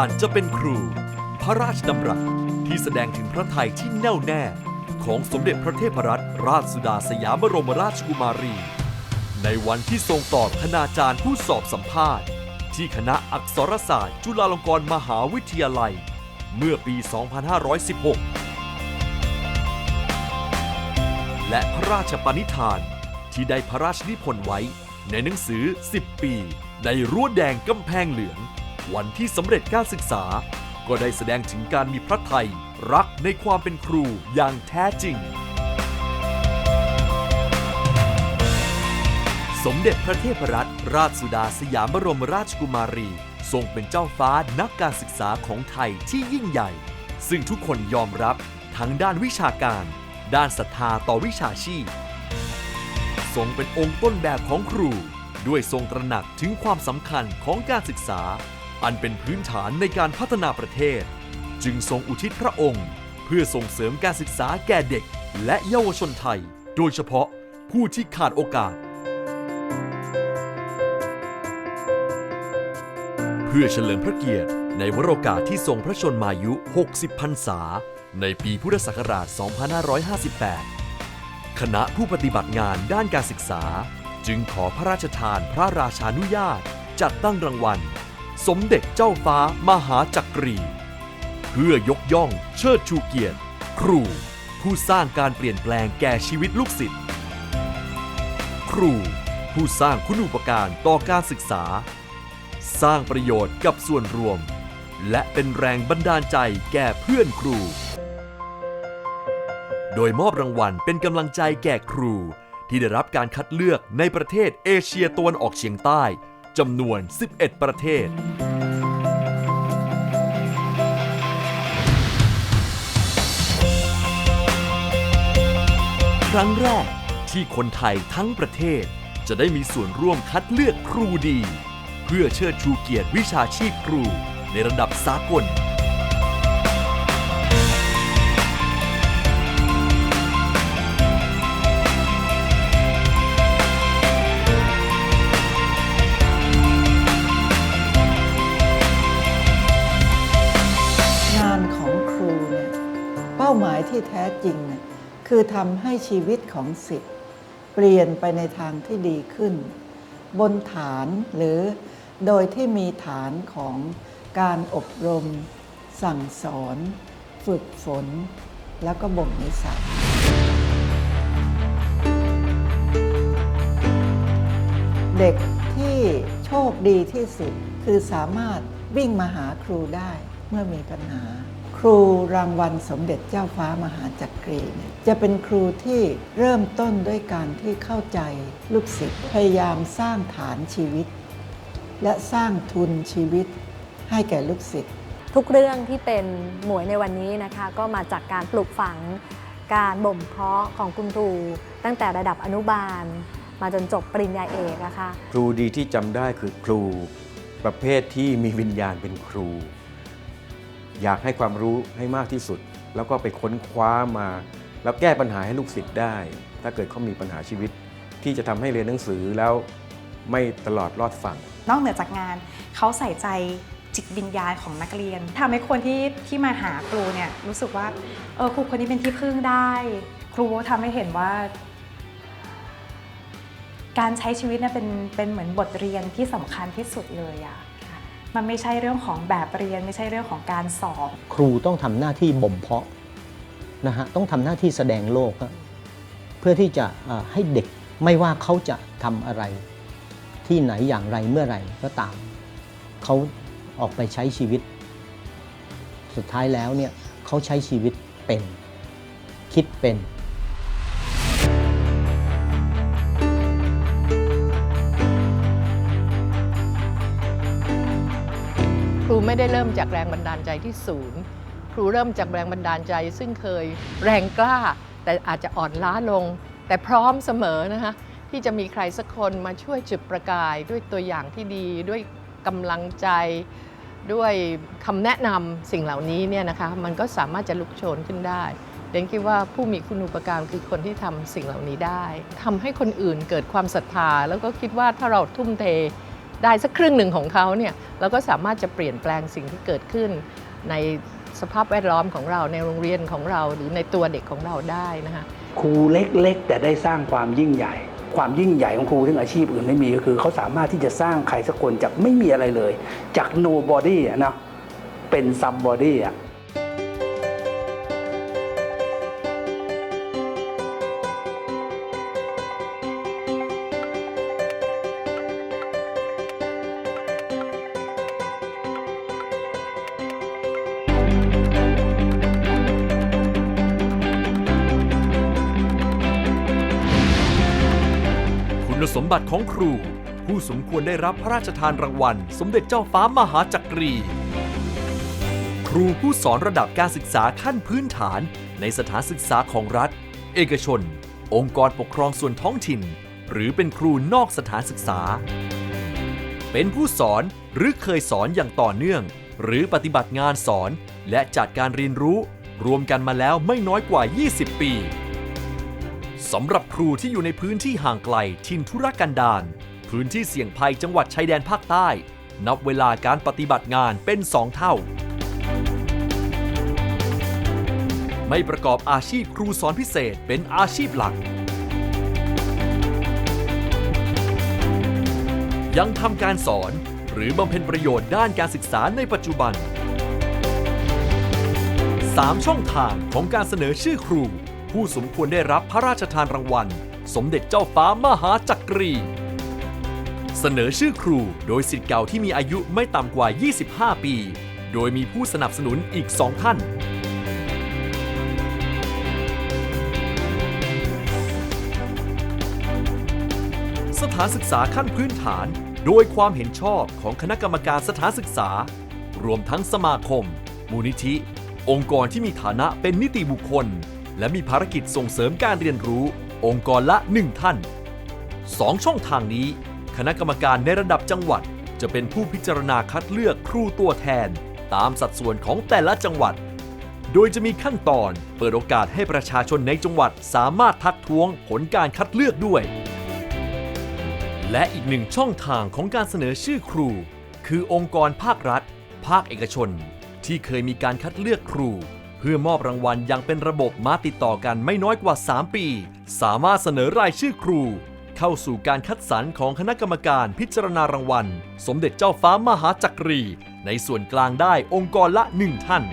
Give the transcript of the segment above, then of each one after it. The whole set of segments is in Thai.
ารจะเป็นครู พระราชดำรัสที่แสดงถึงพระไทยที่แน่วแน่ ของสมเด็จพระเทพรัตนราชสุดาสยามบรมราชกุมารี ในวันที่ทรงตอบคณาจารย์ผู้สอบสัมภาษณ์ ที่คณะอักษรศาสตร์ จุฬาลงกรณ์มหาวิทยาลัย เมื่อปี 2516 และพระราชปณิธานที่ได้พระราชนิพนธ์ไว้ในหนังสือ 10 ปี ในรั้วแดงกำแพงเหลือง วันที่สำเร็จการศึกษา ก็ได้แสดงถึงการมีพระไทย รักในความเป็นครูอย่างแท้จริง สมเด็จพระเทพรัตนราชสุดาสยามบรมราชกุมารี ทรงเป็นเจ้าฟ้านักการศึกษาของไทยที่ยิ่งใหญ่ ซึ่งทุกคนยอมรับทั้งด้านวิชาการ ด้านศรัทธาต่อวิชาชีพทรงเป็นองค์ต้นแบบของครูด้วยทรงตระหนักถึงความสำคัญของการศึกษา อันเป็นพื้นฐานในการพัฒนาประเทศ จึงทรงอุทิศพระองค์ เพื่อส่งเสริมการศึกษาแก่เด็ก และเยาวชนไทย โดยเฉพาะผู้ที่ขาดโอกาส เพื่อเฉลิมพระเกียรติในวโรกาสที่ทรงพระชนมายุ 60 พรรษา ในปีพุทธศักราช 2558 คณะผู้ปฏิบัติงานด้านการศึกษา จึงขอพระราชทานพระราชานุญาต จัดตั้งรางวัล สมเด็จเจ้าฟ้ามหาจักรี เพื่อยกย่องเชิดชูเกียรติ ครู ผู้สร้างการเปลี่ยนแปลงแก่ชีวิตลูกศิษย์ ครู ผู้สร้างคุณูปการต่อการศึกษา สร้างประโยชน์กับส่วนรวม และเป็นแรงบันดาลใจแก่เพื่อนครู โดยมอบรางวัลเป็นกำลังใจแก่ครู ที่ได้รับการคัดเลือกในประเทศเอเชียตะวันออกเฉียงใต้ จำนวน 11 ประเทศ ครั้งแรกที่คนไทยทั้งประเทศ จะได้มีส่วนร่วมคัดเลือกครูดี เพื่อเชิดชูเกียรติวิชาชีพครูในระดับสากล ที่แท้จริงเนี่ยคือทำให้ชีวิตของสิทธิ์เปลี่ยนไปในทางที่ดีขึ้น บนฐานหรือโดยที่มีฐานของการอบรม สั่งสอน ฝึกฝน แล้วก็บ่มนิสัยเด็กที่โชคดีที่สุดคือสามารถวิ่งมาหาครูได้เมื่อมีปัญหา ครูรางวัลสมเด็จเจ้าฟ้ามหาจักรีเนี่ยจะเป็นครูที่เริ่มต้นด้วยการที่เข้าใจลูกศิษย์พยายามสร้างฐานชีวิต และสร้างทุนชีวิตให้แก่ลูกศิษย์ทุกเรื่องที่เป็นหมวยในวันนี้นะคะ ก็มาจากการปลูกฝังการบ่มเพาะของคุณครู ตั้งแต่ระดับอนุบาล มาจนจบปริญญาเอกนะคะครูดีที่จำได้คือครู ประเภทที่มีวิญญาณเป็นครู อยากให้ความรู้ให้มากที่สุด แล้วก็ไปค้นคว้ามา แล้วแก้ปัญหาให้ลูกศิษย์ได้ ถ้าเกิดเขามีปัญหาชีวิต ที่จะทำให้เรียนหนังสือแล้วไม่ตลอดรอดฝั่ง นอกเหนือจากงานเขาใส่ใจจิตวิญญาณของนักเรียนทำให้คนที่ที่มาหาครูเนี่ยรู้สึกว่าเออครูคนนี้เป็นที่พึ่งได้ ครูทำให้เห็นว่า การใช้ชีวิตเนี่ยเป็นเป็นเหมือนบทเรียนที่สำคัญที่สุดเลยอะ มันไม่ใช่เรื่องของแบบเรียน ไม่ใช่เรื่องของการสอบ ครูต้องทำหน้าที่บ่มเพาะนะฮะต้องทำหน้าที่แสดงโลก เพื่อที่จะให้เด็กไม่ว่าเขาจะทำอะไร ที่ไหนอย่างไรเมื่อไหร่ก็ตาม เขาออกไปใช้ชีวิต สุดท้ายแล้วเนี่ยเขาใช้ชีวิตเป็น คิดเป็น ไม่ได้เริ่มจากแรงบันดาลใจที่ศูนย์ครูเริ่มจากแรงบันดาลใจ ซึ่งเคยแรงกล้า แต่อาจจะอ่อนล้าลง แต่พร้อมเสมอนะคะที่จะมีใครสักคนมาช่วยจุดประกาย ด้วยตัวอย่างที่ดีด้วยกำลังใจ ด้วยคำแนะนำสิ่งเหล่านี้เนี่ยนะคะมันก็สามารถจะลุกโชนขึ้นได้เดนคิดว่าผู้มีคุณูปการคือคนที่ทำสิ่งเหล่านี้ได้ทำให้คนอื่นเกิดความศรัทธา แล้วก็คิดว่าถ้าเราทุ่มเท ได้สักครึ่งหนึ่งของเขาเนี่ยเราก็สามารถจะเปลี่ยนแปลงสิ่งที่เกิดขึ้น ในสภาพแวดล้อมของเราในโรงเรียนของเราหรือในตัวเด็กของเราได้นะคะครูเล็กๆ แต่ได้สร้างความยิ่งใหญ่ ความยิ่งใหญ่ของครูที่อาชีพอื่นไม่มีก็คือเขาสามารถที่จะสร้างใครสักคนจากไม่มีอะไรเลย จาก nobody อะนะเป็น somebody อะ สมบัติของครู ผู้สมควรได้รับพระราชทานรางวัล สมเด็จเจ้าฟ้ามหาจักรี ครูผู้สอนระดับการศึกษาขั้นพื้นฐาน ในสถานศึกษาของรัฐ เอกชน องค์กรปกครองส่วนท้องถิ่น หรือเป็นครูนอกสถานศึกษา เป็นผู้สอนหรือเคยสอนอย่างต่อเนื่อง หรือปฏิบัติงานสอนและจัดการเรียนรู้ รวมกันมาแล้วไม่น้อยกว่า 20 ปี สำหรับครูที่อยู่ในพื้นที่ห่างไกลถิ่นธุรกันดารพื้นที่เสี่ยงภัยจังหวัดชายแดนภาคใต้ นับเวลาการปฏิบัติงานเป็น 2 เท่า ไม่ประกอบอาชีพครูสอนพิเศษเป็นอาชีพหลัก ยังทำการสอนหรือบำเพ็ญประโยชน์ด้านการศึกษาในปัจจุบัน 3 ช่องทางของการเสนอชื่อครู ผู้สมควรได้รับพระราชทานรางวัล สมเด็จเจ้าฟ้ามหาจักรี เสนอชื่อครูโดยสิทธิ์เก่าที่มีอายุไม่ต่ำกว่า 25 ปี โดยมีผู้สนับสนุนอีก2ท่าน สถานศึกษาขั้นพื้นฐาน โดยความเห็นชอบของคณะกรรมการสถานศึกษา รวมทั้งสมาคม มูลนิธิ องค์กรที่มีฐานะเป็นนิติบุคคล และมีภารกิจส่งเสริมการเรียนรู้ องค์กรละ 1 ท่าน 2 ช่องทางนี้ คณะกรรมการในระดับจังหวัด จะเป็นผู้พิจารณาคัดเลือกครูตัวแทน ตามสัดส่วนของแต่ละจังหวัด โดยจะมีขั้นตอนเปิดโอกาสให้ประชาชนในจังหวัดสามารถทักท้วงผลการคัดเลือกด้วย และอีกหนึ่งช่องทางของการเสนอชื่อครู คือองค์กรภาครัฐ ภาคเอกชน ที่เคยมีการคัดเลือกครู เพื่อมอบรางวัลอย่างเป็นระบบมาติดต่อกันไม่น้อยกว่า 3 ปี สามารถเสนอรายชื่อครู เข้าสู่การคัดสรรของคณะกรรมการพิจารณารางวัล สมเด็จเจ้าฟ้ามหาจักรี ในส่วนกลางได้องค์กรละ1ท่าน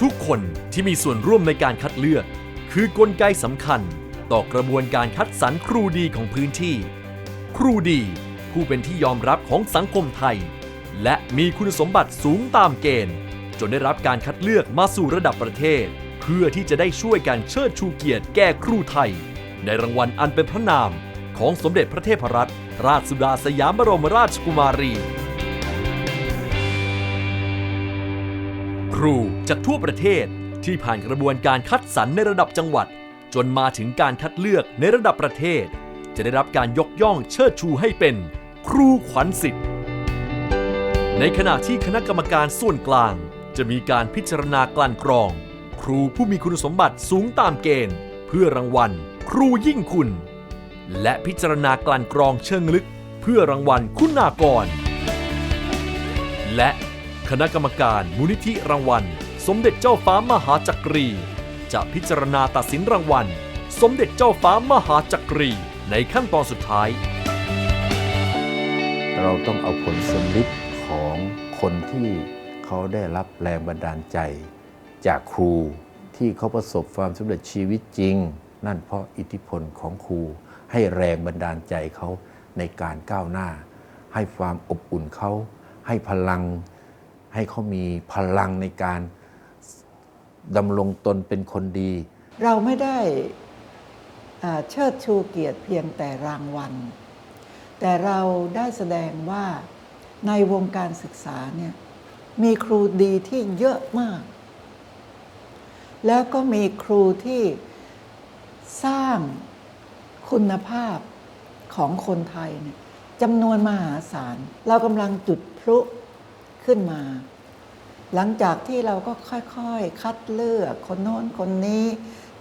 ทุกคนที่มีส่วนร่วมในการคัดเลือก คือกลไกสำคัญ ต่อกระบวนการคัดสรรครูดีของพื้นที่ ครูดี ผู้เป็นที่ยอมรับของสังคมไทย และมีคุณสมบัติสูงตามเกณฑ์ จนได้รับการคัดเลือกมาสู่ระดับประเทศ เพื่อที่จะได้ช่วยกันเชิดชูเกียรติแก่ครูไทย ในรางวัลอันเป็นพระนาม ของสมเด็จพระเทพรัตนราชสุดาสยามบรมราชกุมารี ครูจากทั่วประเทศที่ผ่านกระบวนการคัดสรรในระดับจังหวัด จนมาถึงการคัดเลือกในระดับประเทศ จะได้รับการยกย่องเชิดชูให้เป็น ครูขวัญสิทธิ์ ในขณะที่คณะกรรมการส่วนกลาง จะมีการพิจารณากลั่นกรอง ครูผู้มีคุณสมบัติสูงตามเกณฑ์ เพื่อรางวัล ครูยิ่งคุณ และพิจารณากลั่นกรองเชิงลึก เพื่อรางวัลคุณากร และคณะกรรมการมูลนิธิรางวัล สมเด็จเจ้าฟ้ามหาจักรี จะพิจารณาตัดสินรางวัล สมเด็จเจ้าฟ้ามหาจักรี ในขั้นตอนสุดท้าย เราต้องเอาผลสำลิด ของคนที่เขาได้รับแรงบันดาลใจ จากครูที่เขาประสบความสำเร็จชีวิตจริง นั่นเพราะอิทธิพลของครู ให้แรงบันดาลใจเขาในการก้าวหน้า ให้ความอบอุ่นเขาให้พลัง ให้เขามีพลังในการดำรงตนเป็นคนดี เราไม่ได้เชิดชูเกียรติเพียงแต่รางวัล แต่เราได้แสดงว่า ในวงการศึกษาเนี่ยมีครูดีที่เยอะมาก แล้วก็มีครูที่สร้างคุณภาพของคนไทยเนี่ยจำนวนมหาศาล เรากำลังจุดพลุขึ้นมา หลังจากที่เราก็ค่อยๆ คัดเลือกคนโน้นคนนี้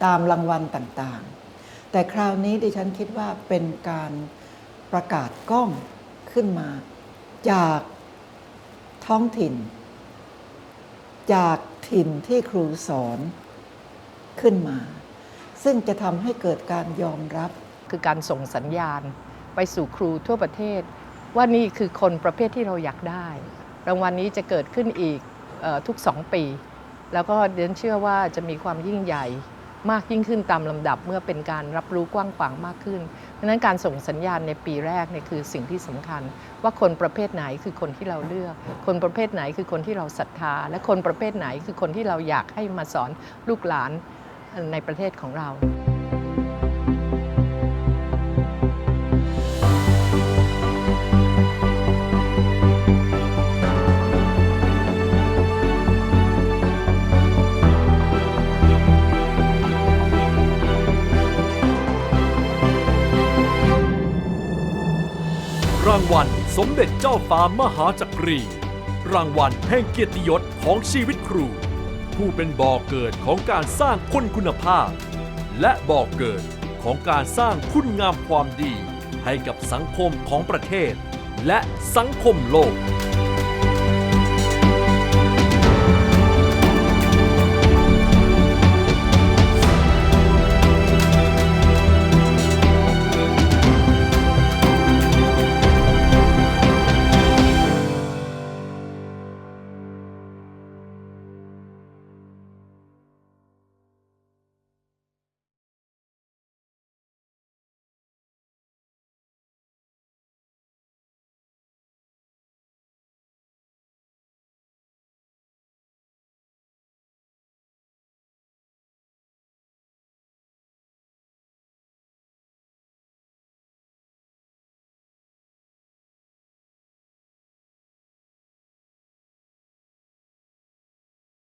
ตามรางวัลต่างๆ แต่คราวนี้ดิฉันคิดว่าเป็นการประกาศกล้องขึ้นมา จากท้องถิ่น จากถิ่นที่ครูสอนขึ้นมา ซึ่งจะทำให้เกิดการยอมรับคือการส่งสัญญาณไปสู่ครูทั่วประเทศ ว่านี่คือคนประเภทที่เราอยากได้ รางวัลนี้จะเกิดขึ้นอีกออทุก2ปี แล้วก็เดนเชื่อว่าจะมีความยิ่งใหญ่ มากยิ่งขึ้นตามลำดับเมื่อเป็นการรับรู้กว้างขวางมากขึ้นดังนั้นการส่งสัญญาณในปีแรกเนี่ยคือสิ่งที่สำคัญ ว่าคนประเภทไหนคือคนที่เราเลือก คนประเภทไหนคือคนที่เราศรัทธา และคนประเภทไหนคือคนที่เราอยากให้มาสอนลูกหลานในประเทศของเราางวัลสมเด็จเจ้าฟ้ามหาจักรี รางวัลแห่งเกียรติยศของชีวิตครู ผู้เป็นบ่อเกิดของการสร้างคนคุณภาพ และบ่อเกิดของการสร้างคุณงามความดี ให้กับสังคมของประเทศ และสังคมโลก